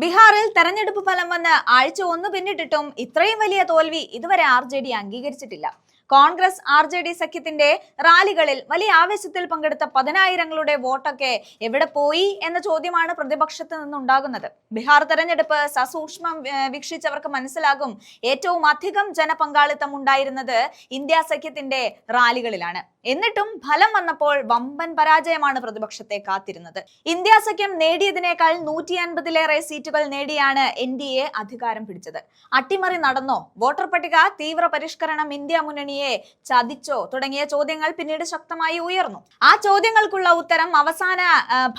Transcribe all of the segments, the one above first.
ബീഹാറിൽ തെരഞ്ഞെടുപ്പ് ഫലം വന്ന് ആഴ്ച ഒന്ന് പിന്നിട്ടിട്ടും ഇത്രയും വലിയ തോൽവി ഇതുവരെ ആർ ജെ ഡി അംഗീകരിച്ചിട്ടില്ല. കോൺഗ്രസ് ആർ ജെ ഡി സഖ്യത്തിന്റെ റാലികളിൽ വലിയ ആവേശത്തിൽ പങ്കെടുത്ത പതിനായിരങ്ങളുടെ വോട്ടൊക്കെ എവിടെ പോയി എന്ന ചോദ്യമാണ് പ്രതിപക്ഷത്ത് നിന്നുണ്ടാകുന്നത്. ബീഹാർ തെരഞ്ഞെടുപ്പ് സസൂക്ഷ്മം വീക്ഷിച്ചവർക്ക് മനസ്സിലാകും ഏറ്റവും അധികം ജനപങ്കാളിത്തം ഉണ്ടായിരുന്നത് ഇന്ത്യ സഖ്യത്തിന്റെ റാലികളിലാണ്. എന്നിട്ടും ഫലം വന്നപ്പോൾ വമ്പൻ പരാജയമാണ് പ്രതിപക്ഷത്തെ കാത്തിരുന്നത്. ഇന്ത്യ സഖ്യം നേടിയതിനേക്കാൾ നൂറ്റി അൻപതിലേറെ സീറ്റുകൾ നേടിയാണ് എൻ ഡി എ അധികാരം പിടിച്ചത്. അട്ടിമറി നടന്നോ? വോട്ടർ പട്ടിക തീവ്ര പരിഷ്കരണം ഇന്ത്യ മുന്നണിയെ ചതിച്ചോ? തുടങ്ങിയ ചോദ്യങ്ങൾ പിന്നീട് ശക്തമായി ഉയർന്നു. ആ ചോദ്യങ്ങൾക്കുള്ള ഉത്തരം അവസാന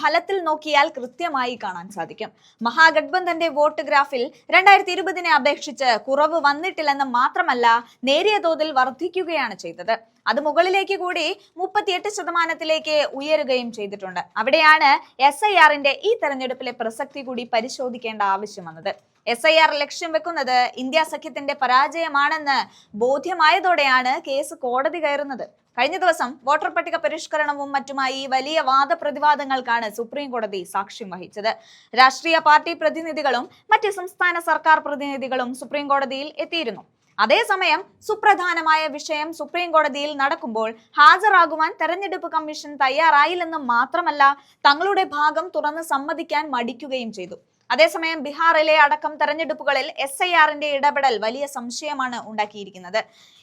ഫലത്തിൽ നോക്കിയാൽ കൃത്യമായി കാണാൻ സാധിക്കും. മഹാഗഡ്ബന്ധന്റെ വോട്ട് ഗ്രാഫിൽ രണ്ടായിരത്തി ഇരുപതിനെ അപേക്ഷിച്ച് കുറവ് വന്നിട്ടില്ലെന്ന് മാത്രമല്ല നേരിയ തോതിൽ വർദ്ധിക്കുകയാണ് ചെയ്തത്. അത് മുകളിലേക്ക് കൂടി മുപ്പത്തിയെട്ട് ശതമാനത്തിലേക്ക് ഉയരുകയും ചെയ്തിട്ടുണ്ട്. അവിടെയാണ് എസ് ഐ ആറിന്റെ ഈ തെരഞ്ഞെടുപ്പിലെ പ്രസക്തി കൂടി പരിശോധിക്കേണ്ട ആവശ്യം വന്നത്. എസ് ഐ ആർ ലക്ഷ്യം വെക്കുന്നത് ഇന്ത്യ സഖ്യത്തിന്റെ പരാജയമാണെന്ന് ബോധ്യമായതോടെയാണ് കേസ് കോടതി കയറുന്നത്. കഴിഞ്ഞ ദിവസം വോട്ടർ പട്ടിക പരിഷ്കരണവും മറ്റുമായി വലിയ വാദപ്രതിവാദങ്ങൾക്കാണ് സുപ്രീം കോടതി സാക്ഷ്യം വഹിച്ചത്. രാഷ്ട്രീയ പാർട്ടി പ്രതിനിധികളും മറ്റ് സംസ്ഥാന സർക്കാർ പ്രതിനിധികളും സുപ്രീം കോടതിയിൽ എത്തിയിരുന്നു. അതേസമയം സുപ്രധാനമായ വിഷയം സുപ്രീം കോടതിയിൽ നടക്കുമ്പോൾ ഹാജരാകുവാൻ തെരഞ്ഞെടുപ്പ് കമ്മീഷൻ തയ്യാറായില്ലെന്ന് മാത്രമല്ല തങ്ങളുടെ ഭാഗം തുറന്ന് സമ്മതിക്കാൻ മടിക്കുകയും ചെയ്തു. അതേസമയം ബീഹാറിലെ അടക്കം തെരഞ്ഞെടുപ്പുകളിൽ എസ് ഐ ആറിന്റെ ഇടപെടൽ വലിയ സംശയമാണ് ഉണ്ടാക്കിയിരിക്കുന്നത്.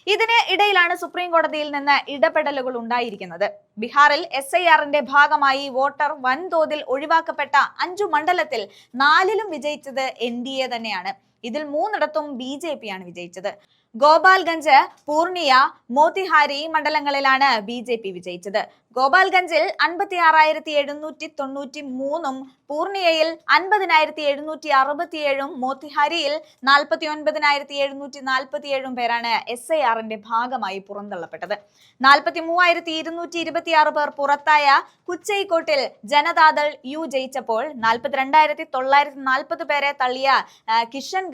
ഇതിന് ഇടയിലാണ് സുപ്രീം കോടതിയിൽ നിന്ന് ഇടപെടലുകൾ ഉണ്ടായിരിക്കുന്നത്. ബീഹാറിൽ എസ് ഐ ആറിന്റെ ഭാഗമായി വോട്ടർ വൻതോതിൽ ഒഴിവാക്കപ്പെട്ട അഞ്ചു മണ്ഡലത്തിൽ നാലിലും വിജയിച്ചത് എൻ ഡി എ തന്നെയാണ്. ഇതിൽ മൂന്നിടത്തും ബി ജെ പി ആണ് വിജയിച്ചത്. ഗോപാൽഗഞ്ച് പൂർണിയ മോത്തിഹാരി മണ്ഡലങ്ങളിലാണ് ബി ജെ പി വിജയിച്ചത്. ഗോപാൽഗഞ്ചിൽ അൻപത്തി ആറായിരത്തി എഴുന്നൂറ്റി തൊണ്ണൂറ്റി മൂന്നും പൂർണിയയിൽ അൻപതിനായിരത്തി എഴുന്നൂറ്റി അറുപത്തിയേഴും മോത്തിഹാരിയിൽ നാൽപ്പത്തി ഒൻപതിനായിരത്തി എഴുന്നൂറ്റി നാൽപ്പത്തിയേഴും പേരാണ് എസ് ഐ ആറിന്റെ ഭാഗമായി പുറന്തള്ളപ്പെട്ടത്. നാൽപ്പത്തി മൂവായിരത്തി ഇരുന്നൂറ്റി ഇരുപത്തിയാറ് പേർ പുറത്തായ കുച്ചൈക്കോട്ടിൽ ജനതാദൾ യു ജയിച്ചപ്പോൾ നാൽപ്പത്തിരണ്ടായിരത്തി തൊള്ളായിരത്തി നാൽപ്പത് പേരെ തള്ളിയ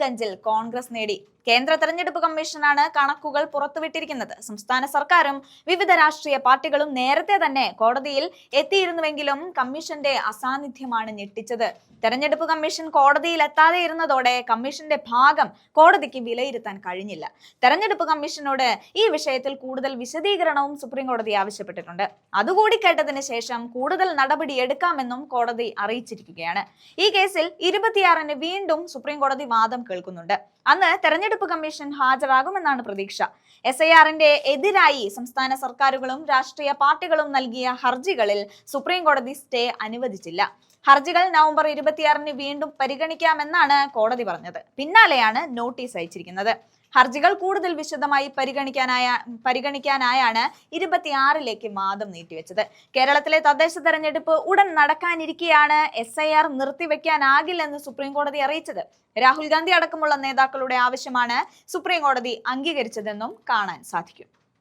കിഷൻഗഞ്ചിൽ കോൺഗ്രസ് നേടി. കേന്ദ്ര തെരഞ്ഞെടുപ്പ് കമ്മീഷനാണ് കണക്കുകൾ പുറത്തുവിട്ടിരിക്കുന്നത്. സംസ്ഥാന സർക്കാരും വിവിധ രാഷ്ട്രീയ പാർട്ടികളും നേരത്തെ തന്നെ കോടതിയിൽ എത്തിയിരുന്നുവെങ്കിലും കമ്മീഷന്റെ അസാന്നിധ്യമാണ് ഞെട്ടിച്ചത്. തെരഞ്ഞെടുപ്പ് കമ്മീഷൻ കോടതിയിൽ എത്താതെ ഇരുന്നതോടെ കമ്മീഷന്റെ ഭാഗം കോടതിക്ക് വിലയിരുത്താൻ കഴിഞ്ഞില്ല. തെരഞ്ഞെടുപ്പ് കമ്മീഷനോട് ഈ വിഷയത്തിൽ കൂടുതൽ വിശദീകരണവും സുപ്രീം കോടതി ആവശ്യപ്പെട്ടിട്ടുണ്ട്. അതുകൂടി കേട്ടതിന് ശേഷം കൂടുതൽ നടപടി എടുക്കാമെന്നും കോടതി അറിയിച്ചിരിക്കുകയാണ്. ഈ കേസിൽ ഇരുപത്തിയാറിന് വീണ്ടും സുപ്രീം കോടതി വാദം കേൾക്കുന്നുണ്ട്. അന്ന് തെരഞ്ഞെടുപ്പ് കമ്മീഷൻ ഹാജരാകുമെന്നാണ് പ്രതീക്ഷ. എസ് ഐ ആറിന്റെ എതിരായി സംസ്ഥാന സർക്കാരുകളും രാഷ്ട്രീയ പാർട്ടികളും നൽകിയ ഹർജികളിൽ സുപ്രീം കോടതി സ്റ്റേ അനുവദിച്ചില്ല. ഹർജികൾ നവംബർ ഇരുപത്തിയാറിന് വീണ്ടും പരിഗണിക്കാമെന്നാണ് കോടതി പറഞ്ഞത്. പിന്നാലെയാണ് നോട്ടീസ് അയച്ചിരിക്കുന്നത്. ഹർജികൾ കൂടുതൽ വിശദമായി പരിഗണിക്കാനായ പരിഗണിക്കാനായാണ് ഇരുപത്തിയാറിലേക്ക് വാദം നീട്ടിവെച്ചത്. കേരളത്തിലെ തദ്ദേശ തെരഞ്ഞെടുപ്പ് ഉടൻ നടക്കാനിരിക്കെയാണ് എസ് ഐ ആർ നിർത്തിവെക്കാനാകില്ലെന്ന് സുപ്രീം കോടതി അറിയിച്ചത്. രാഹുൽ ഗാന്ധി അടക്കമുള്ള നേതാക്കളുടെ ആവശ്യമാണ് സുപ്രീം കോടതി അംഗീകരിച്ചതെന്നും കാണാൻ സാധിക്കും.